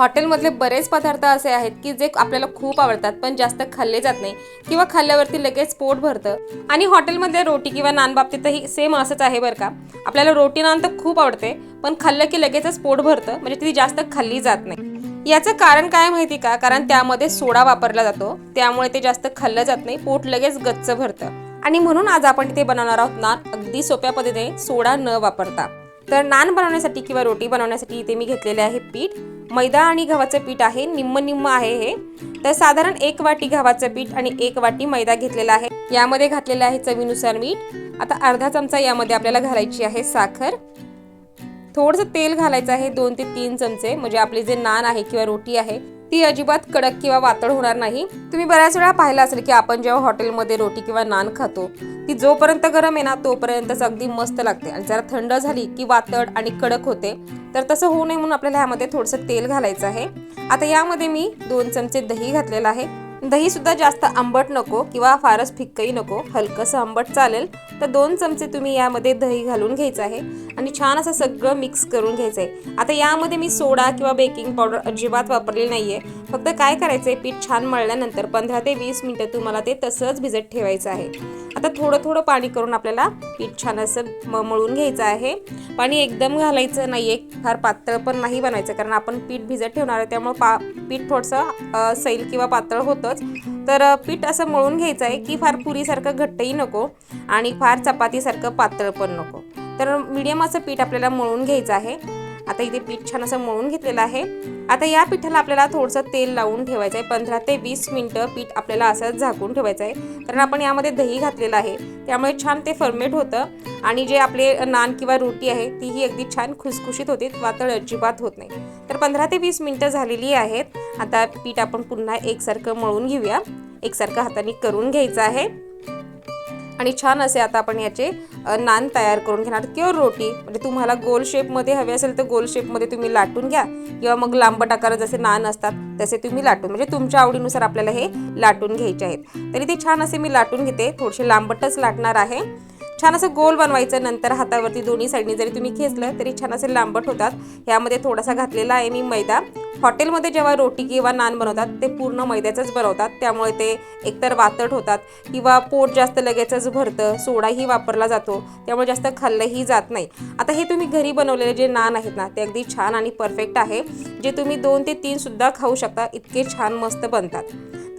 हॉटेलमधले बरेच पदार्थ असे आहेत की जे आपल्याला खूप आवडतात पण जास्त खाल्ले जात नाही किंवा खाल्ल्यावरती लगेच पोट भरतं. आणि हॉटेलमधल्या रोटी किंवा नान बाबतीतही सेम असंच आहे बरं का. आपल्याला रोटी नान तर खूप आवडते पण खाल्लं की लगेचच पोट भरतं म्हणजे ती जास्त खाल्ली जात नाही. याचं कारण काय माहिती का? कारण त्यामध्ये सोडा वापरला जातो त्यामुळे ते जास्त खाल्लं जात नाही पोट लगेच गच्च भरतं. आणि म्हणून आज आपण तिथे बनवणार आहोत नान. अगदी सोप्या पद्धतीने सोडा न वापरता. तर नान बनवण्यासाठी किंवा रोटी बनवण्यासाठी इथे मी घेतलेले आहे पीठ. मैदा आणि गव्हाचं पीठ आहे निम्म निम्म आहे हे. तर साधारण एक वाटी गव्हाचं पीठ आणि एक वाटी मैदा घेतलेला आहे. यामध्ये घातलेलं आहे चवीनुसार मीठ. आता अर्धा चमचा यामध्ये आपल्याला घालायची आहे साखर. थोडंसं तेल घालायचं आहे दोन ते तीन चमचे. म्हणजे आपले जे नान आहे किंवा रोटी आहे ती अजिबात कडक किंवा वातळ होणार नाही. तुम्ही बऱ्याच वेळा पाहिलं असेल की आपण जेव्हा हॉटेलमध्ये रोटी किंवा नान खातो ती जोपर्यंत गरम आहे ना तोपर्यंतच अगदी मस्त लागते. आणि जरा थंड झाली की वातळ आणि कडक होते तर तसं होऊ नये म्हणून आपल्याला ह्यामध्ये थोडंसं तेल घालायचं आहे. आता यामध्ये मी दोन चमचे दही घातलेलं आहे. दही सुद्धा जास्त आंबट नको किंवा फारच फिक्कही नको हलकंसं आंबट चालेल. तर दोन चमचे तुम्ही यामध्ये दही घालून घ्यायचं आहे आणि छान असं सगळं मिक्स करून घ्यायचं आहे आता यामध्ये मी सोडा किंवा बेकिंग पावडर अजिबात वापरली नाहीये. फक्त काय करायचं आहे पीठ छान मळल्यानंतर पंधरा ते वीस मिनिटं तुम्हाला ते तसंच भिजत ठेवायचं आहे. आता थोडं थोडं पाणी करून आपल्याला पीठ छान असं म- मळून घ्यायचं आहे. पाणी एकदम घालायचं नाही आहे फार पातळ पण नाही बनायचं कारण आपण पीठ भिजत ठेवणार आहे त्यामुळे पा पीठ थोडंसं सैल किंवा पातळ होतंच. तर पीठ असं मळून घ्यायचं आहे की फार पुरीसारखं घट्टही नको आणि फार चपातीसारखं पातळ पण नको. तर मीडियम असं पीठ आपल्याला मळून घ्यायचं आहे. आता इथे पीठ छान असं मळून घेतलेलं आहे. आता या पिठाला आपल्याला थोडंसं तेल लावून ठेवायचं आहे पंधरा ते वीस मिनटं पीठ आपल्याला असं झाकून ठेवायचं आहे कारण आपण यामध्ये दही घातलेलं आहे. त्यामुळे छान ते फर्मेट होतं. आणि जे आपले नान किंवा रोटी आहे तीही अगदी छान खुसखुशीत होते. वातळ अजिबात होत नाही. तर पंधरा ते वीस मिनटं झालेली आहेत. आता पीठ आपण पुन्हा एकसारखं मळून घेऊया. एकसारखं हाताने करून घ्यायचं आहे. आणि छान असे आता आपण याचे नान तयार करून घेणार. किंवा रोटी. म्हणजे तुम्हाला गोल शेपमध्ये हवे असेल तर गोल शेपमध्ये तुम्ही लाटून घ्या. किंवा मग लांबट आकारात जसे नान असतात तसे तुम्ही लाटून. म्हणजे तुमच्या आवडीनुसार आपल्याला हे लाटून घ्यायचे आहेत. तरी ते छान असे मी लाटून घेते. थोडेसे लांबटच लाटणार आहे. छान असं गोल बनवायचं नंतर हातावरती दोन्ही साईडनी जरी तुम्ही खेचलं तरी छान असे लांबट होतात. ह्यामध्ये थोडासा घातलेला आहे मी मैदा. हॉटेलमध्ये जेव्हा रोटी किंवा नान बनवतात ते पूर्ण मैद्याचंच बनवतात. त्यामुळे ते एकतर वातट होतात किंवा पोट जास्त लगेचच भरतं सोडाही वापरला जातो. त्यामुळे जास्त खाल्लंही जात नाही. आता हे तुम्ही घरी बनवलेले जे नान आहेत ना ते अगदी छान आणि परफेक्ट आहे. जे तुम्ही दोन ते तीन सुद्धा खाऊ शकता इतके छान मस्त बनतात.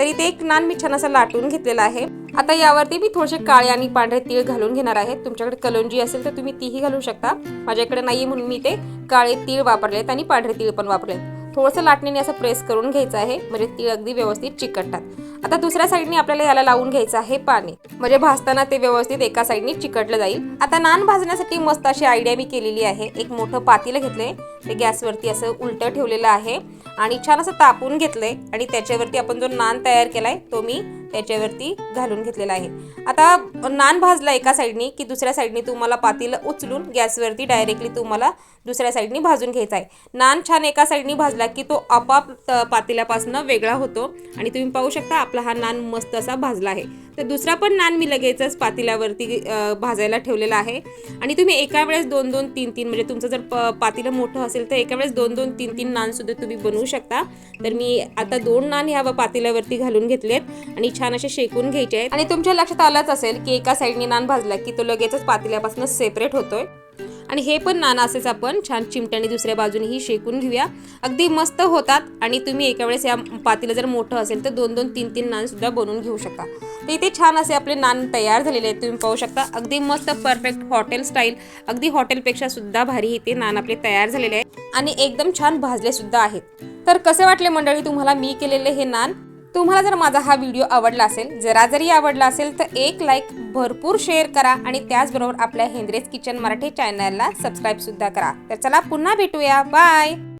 तर इथे एक नान मी छान असा लाटून घेतलेला आहे. आता यावरती मी थोडेसे काळे आणि पांढरे तीळ घालून घेणार आहे. तुमच्याकडे कलोंजी असेल तर तुम्ही तीही घालू शकता. माझ्याकडे नाही म्हणून मी ते काळे तीळ वापरलेत आणि पांढरे तीळ पण वापरलेत. थोडंसं लाटणीने असं प्रेस करून घ्यायचं आहे. म्हणजे तीळ अगदी व्यवस्थित चिकटतात. आता दुसऱ्या साईडने आपल्याला याला लावून घ्यायचं आहे पाणी. म्हणजे भाजताना ते व्यवस्थित एका साईडने चिकटलं जाईल. आता नान भाजण्यासाठी मस्त अशी आयडिया मी केलेली आहे. एक मोठं पातेलं घेतलंय. ते गॅसवरती असं उलटं ठेवलेलं आहे. आणि छान असं तापून घेतलंय. आणि त्याच्यावरती आपण जो नान तयार केलाय तो मी त्याच्यावरती घालून घेतलेला आहे. आता नान भाजला एका साईडनी की दुसऱ्या साईडनी तुम्हाला पातेलं उचलून गॅसवरती डायरेक्टली तुम्हाला दुसऱ्या साईडनी भाजून घ्यायचा आहे. नान छान एका साईडनी भाजला की तो आपाप पातेल्यापासून वेगळा होतो. आणि तुम्ही पाहू शकता आपला हा नान मस्त असा भाजला आहे. तर दुसरा पण नान मी लगेचच पातेल्यावरती भाजायला ठेवलेला आहे. आणि तुम्ही एका वेळेस दोन दोन तीन तीन म्हणजे तुमचं जर प पातेलं मोठं असेल तर एका वेळेस दोन दोन तीन तीन नान सुद्धा तुम्ही बनवू शकता. तर मी आता दोन नान ह्या पातेल्यावरती घालून घेतलेत आणि छान असे शेकून घ्यायचे आहेत. आणि तुमच्या लक्षात आलंच असेल की एका साईडने नान भाजला की तो लगेचच पातेल्यापासून सेपरेट होतोय. आणि हे पण नान असेच आपण छान चिमट्याने दुसऱ्या बाजूनेही शेकून घेऊया. अगदी मस्त होतात आणि तुम्ही एका वेळेस या पातीला जर मोठं असेल तर दोन दोन तीन तीन नानसुद्धा बनवून घेऊ शकता. तर इथे छान असे आपले नान तयार झालेले आहेत. तुम्ही पाहू शकता अगदी मस्त परफेक्ट हॉटेल स्टाईल अगदी हॉटेलपेक्षा सुद्धा भारी इथे नान आपले तयार झालेले आहेत. आणि एकदम छान भाजले सुद्धा आहेत. तर कसे वाटले मंडळी तुम्हाला मी केलेले हे नान? तुम्हाला जर माझा हा व्हिडिओ आवडला असेल जरा जरी आवडला असेल तर एक लाईक भरपूर शेअर करा आणि त्याचबरोबर आपल्या हेंद्रेज किचन मराठी चॅनलला सबस्क्राईबसुद्धा करा. तर चला पुन्हा भेटूया. बाय